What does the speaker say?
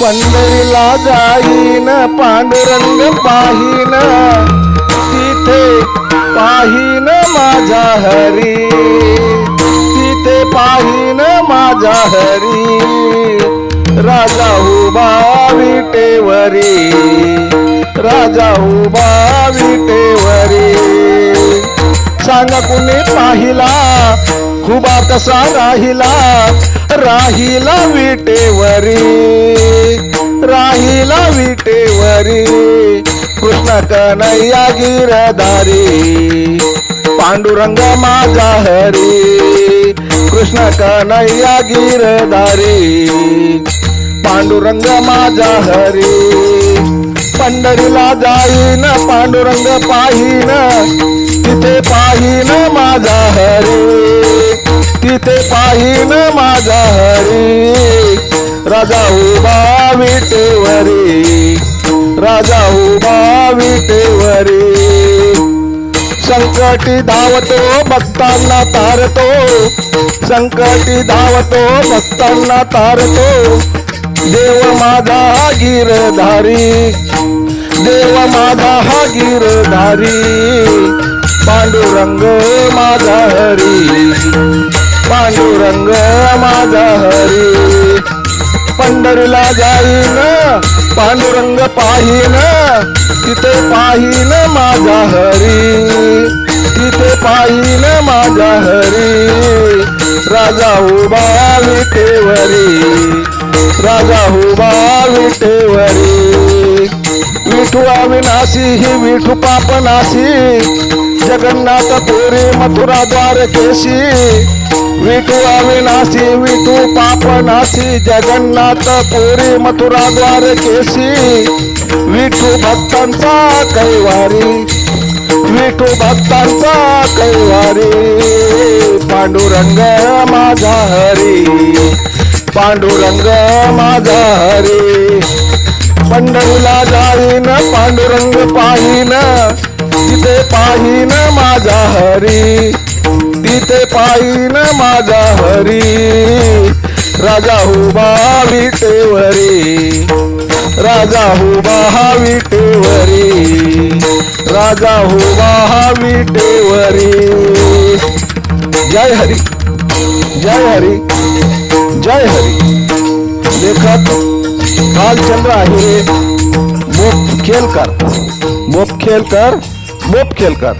पंढरीला जाईन पांडुरंग पाहीन. तिथे पाहीन माझा हरी. तिथे पाहीन माझा हरी. राजा उभा विटेवरी. राजा उभा विटेवरी. सांगा कुणी पाहिला खुबा तसा राहिला राहिला विटेवरी. राहिला विटेवरी. कृष्ण कन्हैया गिरधारी. पांडुरंग माझा हरी. कृष्ण कन्हैया गिरधारी. पांडुरंग माझा हरी. पंढरीला जाईन पांडुरंग पाहीन. तिथे पाहीन माझा हरी. तिथे पाहीन माझा हरी. राजा उभा विटेवरी. राजा उभा विटेवरी. संकटी धावतो भक्तांना तारतो. संकटी धावतो भक्तांना तारतो. देव माझा गिरधारी. देव माझा हा गिरधारी. पांडुरंग माझा हरी. पांडुरंग माझा हरी. पंढरीला जाईन पांडुरंग पाहीन तिथे पाहीन माझा हरी. तिथे पाहीन माझा हरी. राजा उभा विठेवरी राजा उभा विठेवरी विठू अविनाशी ही विठू पापनाशी. जगन्नाथ पुरी मथुरा द्वारकेशी विठू अविनाशी विठू पापनाशी जगन्नाथ पुरी मथुरा द्वारकेशी विठू भक्तांचा कैवारी विठू भक्तांचा कैवारी पांडुरंग माझा हरी पांडुरंग माझा हरी पंढरीला जाईन पांडुरंग पाहीन तिथे पाहीन माझा हरी तिथे पाहीन माझा हरी. राजा उभा विटेवरी राजा उभा विटेवरी राजा उभा विटेवरी जय हरी जय हरी जय हरी. लेखक भालचंद्र आहे मोप खेलकर मोप खेलकर. मोप खेलकर